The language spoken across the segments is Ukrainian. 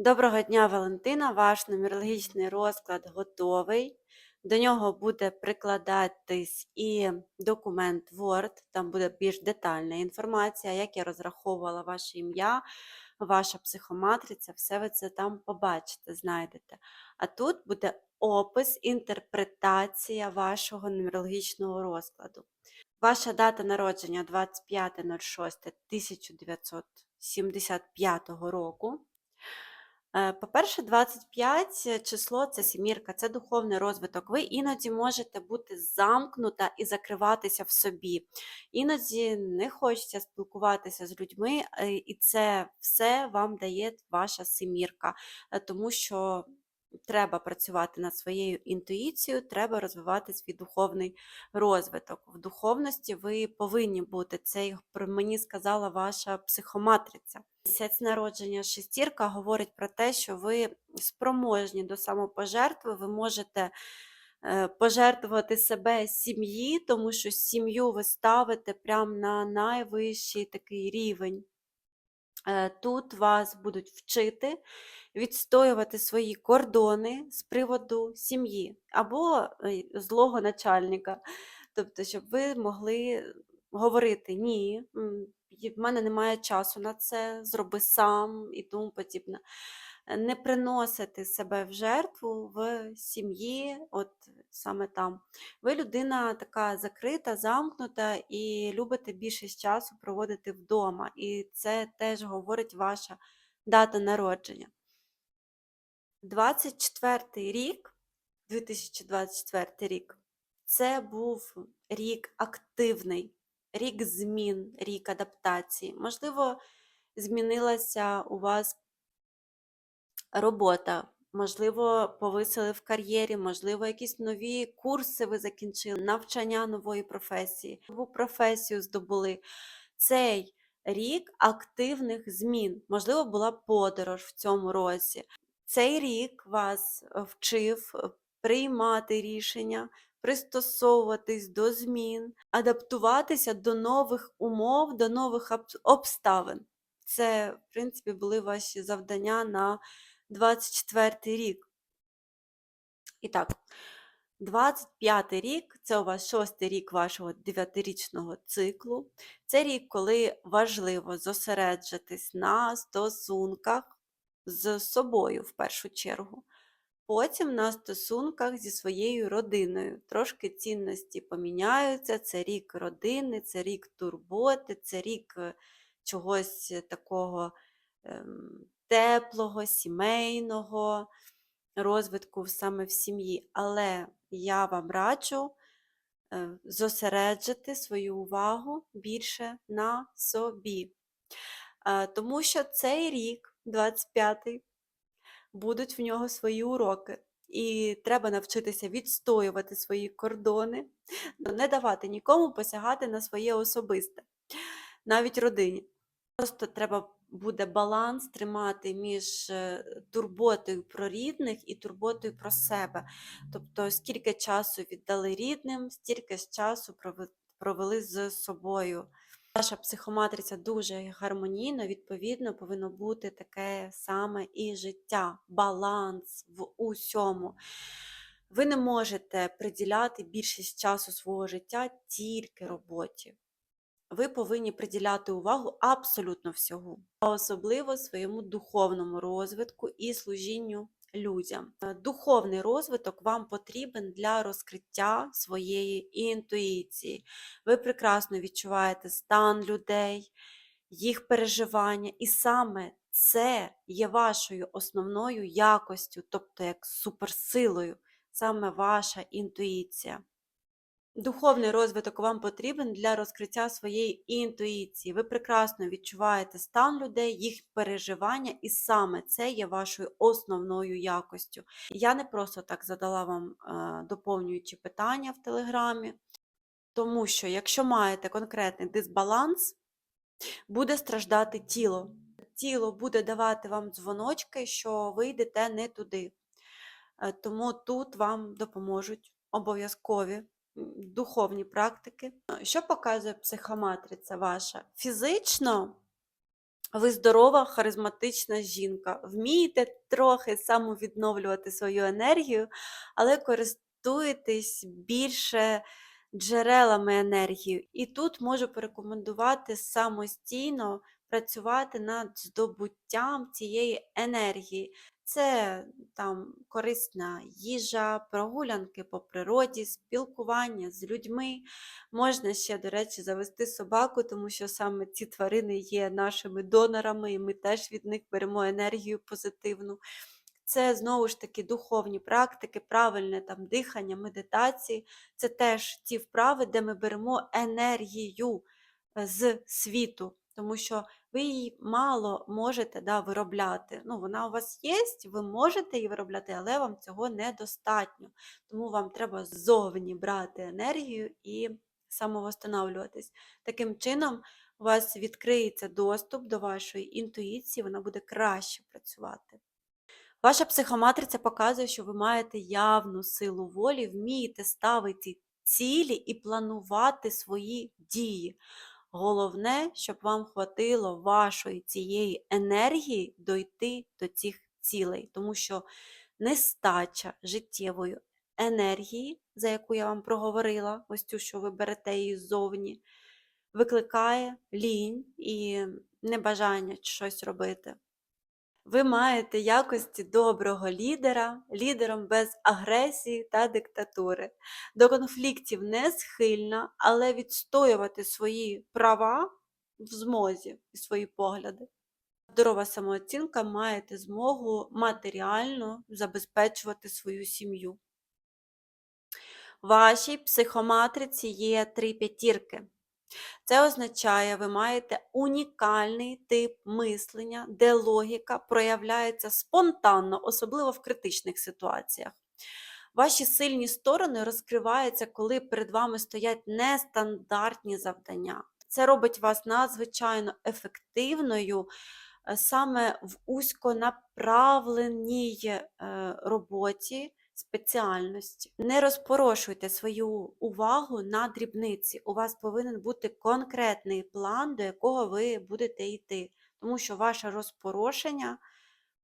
Доброго дня, Валентина! Ваш нумерологічний розклад готовий. До нього буде прикладатись і документ Word, там буде більш детальна інформація, як я розраховувала ваше ім'я, ваша психоматриця, все ви це там побачите, знайдете. А тут буде опис, інтерпретація вашого нумерологічного розкладу. Ваша дата народження 25.06.1975 року. Е, По-перше, 25 число це сімірка, це духовний розвиток. Ви іноді можете бути замкнута і закриватися в собі. Іноді не хочеться спілкуватися з людьми, е, і це все вам дає ваша семірка, е, тому що треба працювати над своєю інтуїцією, треба розвивати свій духовний розвиток. В духовності ви повинні бути. Це мені сказала ваша психоматриця. Місяць народження шестірка говорить про те, що ви спроможні до самопожертви, ви можете е, пожертвувати себе сім'ї, тому що сім'ю ви ставите прямо на найвищий такий рівень. Е, Тут вас будуть вчити відстоювати свої кордони з приводу сім'ї або е, злого начальника. Тобто, щоб ви могли говорити ні, в мене немає часу на це, зроби сам і тому подібне. Е, Не приносити себе в жертву в сім'ї, от саме там. Ви людина така закрита, замкнута і любите більшість часу проводити вдома. І це теж говорить ваша дата народження. 24 рік, 2024 рік, це був рік активний, рік змін, рік адаптації. Можливо, змінилася у вас робота, можливо, повисили в кар'єрі, можливо, якісь нові курси ви закінчили, навчання нової професії, нову професію здобули. Цей рік активних змін, можливо, була подорож в цьому році. Цей рік вас е, вчив е, приймати рішення, пристосовуватись до змін, адаптуватися до нових умов, до нових обставин. Це, в принципі, були ваші завдання на 24 рік. І так, 25 рік це у вас шостий рік вашого дев'ятирічного циклу. Це рік, коли важливо зосереджитись на стосунках з собою в першу чергу. Потім на стосунках зі своєю родиною. Трошки цінності поміняються. Це рік родини, це рік турботи, це рік е, чогось такого ем, теплого, сімейного розвитку саме в сім'ї. Але я вам раджу е, зосереджити свою увагу більше на собі. Е, Тому що цей рік, 25-й, будуть в нього свої уроки. І треба навчитися відстоювати свої кордони, не давати нікому посягати на своє особисте, навіть родині. Просто треба буде баланс тримати між е, турботою про рідних і турботою про себе. Тобто, скільки часу віддали рідним, стільки ж часу провели з собою. Ваша психоматриця дуже гармонійна, відповідно, повинно бути таке саме і життя, баланс в усьому. Ви не можете приділяти більшість часу свого життя тільки роботі. Ви повинні приділяти увагу абсолютно всього, а особливо своєму духовному розвитку і служінню людям. Е, Духовний розвиток вам потрібен для розкриття своєї інтуїції. Ви прекрасно відчуваєте стан людей, їх переживання, і саме це є вашою основною якостю, тобто як суперсилою, саме ваша інтуїція. Духовний розвиток вам потрібен для розкриття своєї інтуїції. Ви прекрасно відчуваєте стан людей, їх переживання, і саме це є вашою основною якостю. Я не просто так задала вам е, доповнюючі питання в Телеграмі, тому що якщо маєте конкретний дисбаланс, буде страждати тіло. Тіло буде давати вам дзвоночки, що ви йдете не туди. Е, Тому тут вам допоможуть обов'язкові духовні практики. Що показує психоматриця ваша? Фізично Ви здорова, харизматична жінка. Вмієте трохи самовідновлювати свою енергію, але користуєтесь більше джерелами енергії. І тут можу порекомендувати самостійно працювати над здобуттям цієї енергії. Це там корисна їжа, прогулянки по природі, спілкування з людьми. Можна ще, до речі, завести собаку, тому що саме ці тварини є нашими донорами, і ми теж від них беремо енергію позитивну. Це знову ж таки духовні практики, правильне там дихання, медитації. Це теж ті вправи, де ми беремо енергію е, з світу, тому що ви її мало можете да, виробляти. Ну, вона у вас є, ви можете її виробляти, але вам цього недостатньо. Тому вам треба ззовні брати енергію і самовосстанавлюватись. Таким чином, у вас відкриється доступ до вашої інтуїції, вона буде краще працювати. Ваша психоматриця показує, що ви маєте явну силу волі, вмієте ставити цілі і планувати свої дії. Головне, щоб вам хватило вашої цієї енергії дойти до цих цілей, тому що нестача життєвої енергії, за яку я вам проговорила, ось цю, що ви берете її ззовні, викликає лінь і небажання щось робити. Ви маєте якості доброго лідера, лідером без агресії та диктатури. До конфліктів не схильна, але відстоювати свої права в змозі і свої погляди. Здорова самооцінка маєте змогу матеріально забезпечувати свою сім'ю. В вашій психоматриці є три п'ятірки. Це означає, ви маєте унікальний тип мислення, де логіка проявляється спонтанно, особливо в критичних ситуаціях. Ваші сильні сторони розкриваються, коли перед вами стоять нестандартні завдання. Це робить вас надзвичайно ефективною е, саме в узьконаправленій е, роботі спеціальності. Не розпорошуйте свою увагу на дрібниці. У вас повинен бути конкретний план, до якого ви будете йти. Тому що ваше розпорошення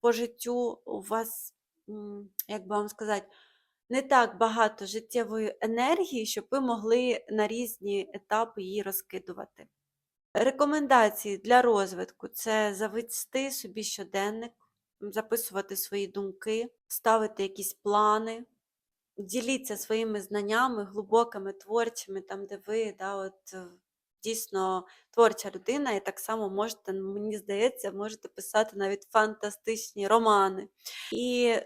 по життю у вас, як би вам сказати, не так багато життєвої енергії, щоб ви могли на різні етапи її розкидувати. Рекомендації для розвитку це завести собі щоденник, записувати свої думки, ставити якісь плани, діліться своїми знаннями, глибокими, творчими, там, де ви да, от, е, дійсно творча людина, і так само можете, мені здається, можете писати навіть фантастичні романи. І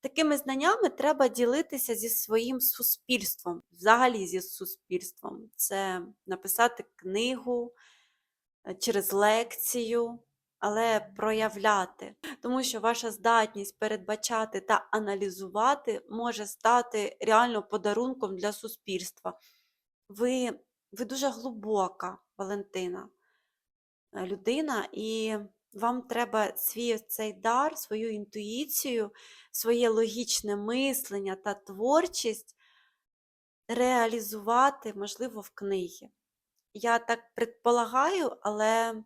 такими знаннями треба ділитися зі своїм суспільством, взагалі зі суспільством. Це написати книгу е, через лекцію але проявляти, тому що ваша здатність передбачати та аналізувати може стати реально подарунком для суспільства. Ви, ви дуже глибока, Валентина, е, людина, і вам треба свій цей дар, свою інтуїцію, своє логічне мислення та творчість реалізувати, можливо, в книгі. Я так предполагаю, але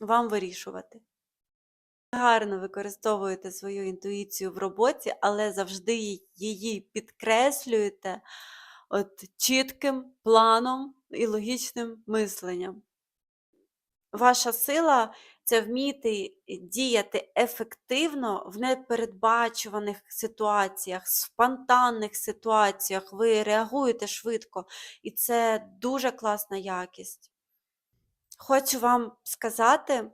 вам вирішувати. Гарно використовуєте свою інтуїцію в роботі, але завжди її підкреслюєте от чітким планом і логічним мисленням. Ваша сила це вміти діяти ефективно в непередбачуваних ситуаціях, спонтанних ситуаціях. Ви реагуєте швидко, і це дуже класна якість. Хочу вам сказати, е,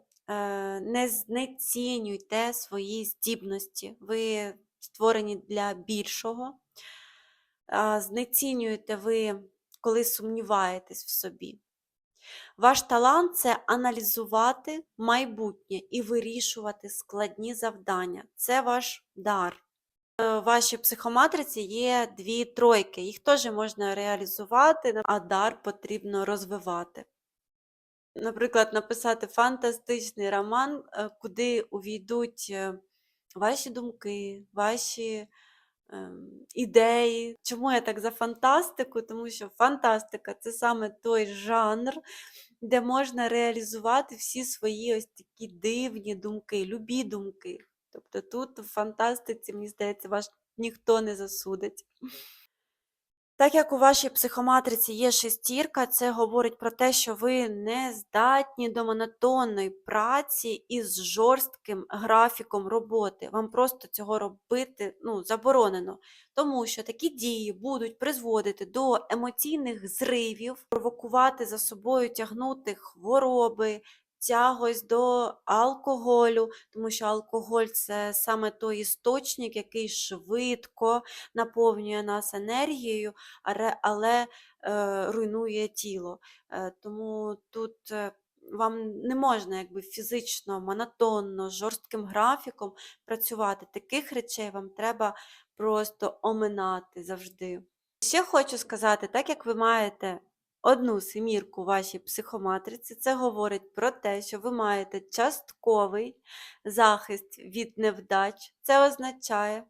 не знецінюйте свої здібності. Ви створені для більшого. Знецінюєте ви, коли сумніваєтесь в собі. Ваш талант це аналізувати майбутнє і вирішувати складні завдання. Це ваш дар. Е, в вашій психоматриці є дві тройки, їх теж можна реалізувати, а дар потрібно розвивати наприклад, написати фантастичний роман, е, куди увійдуть е, ваші думки, ваші ем, ідеї. Чому я так за фантастику? Тому що фантастика це саме той жанр, де можна реалізувати всі свої ось такі дивні думки, любі думки. Тобто тут в фантастиці, мені здається, вас ніхто не засудить. Так як у вашій психоматриці є шестірка, це говорить про те, що ви не здатні до монотонної праці із жорстким графіком роботи. Вам просто цього робити ну, заборонено, тому що такі дії будуть призводити до емоційних зривів, провокувати за собою тягнути хвороби, тягось до алкоголю, тому що алкоголь це саме той істочник, який швидко наповнює нас енергією, але е, руйнує тіло. Е, тому тут е, вам не можна якби фізично, монотонно, жорстким графіком працювати. Таких речей вам треба просто оминати завжди. Ще хочу сказати, так як ви маєте одну семірку вашій психоматриці, це говорить про те, що ви маєте частковий захист від невдач. Це означає,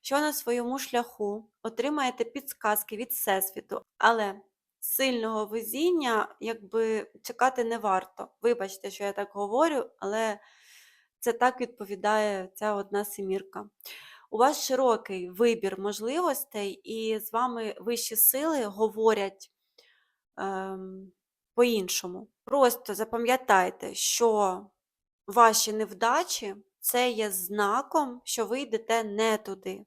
що на своєму шляху отримаєте підсказки від Всесвіту, але сильного везіння якби чекати не варто. Вибачте, що я так говорю, але це так відповідає ця одна семірка. У вас широкий вибір можливостей, і з вами вищі сили говорять по-іншому. Просто запам'ятайте, що ваші невдачі це є знаком, що ви йдете не туди.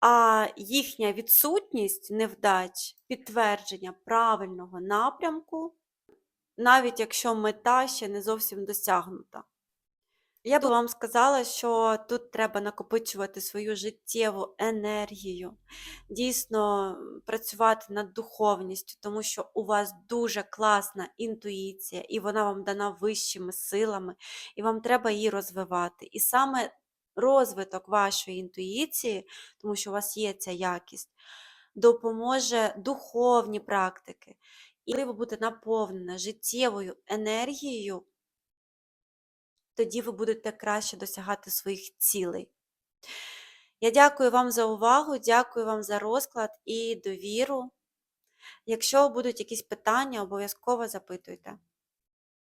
А їхня відсутність невдач підтвердження правильного напрямку, навіть якщо мета ще не зовсім досягнута. Я би вам сказала, що тут треба накопичувати свою життєву енергію, дійсно працювати над духовністю, тому що у вас дуже класна інтуїція, і вона вам дана вищими силами, і вам треба її розвивати. І саме розвиток вашої інтуїції, тому що у вас є ця якість, допоможе духовні практики. І коли ви будете наповнена життєвою енергією, тоді ви будете краще досягати своїх цілей. Я дякую вам за увагу, дякую вам за розклад і довіру. Якщо будуть якісь питання, обов'язково запитуйте.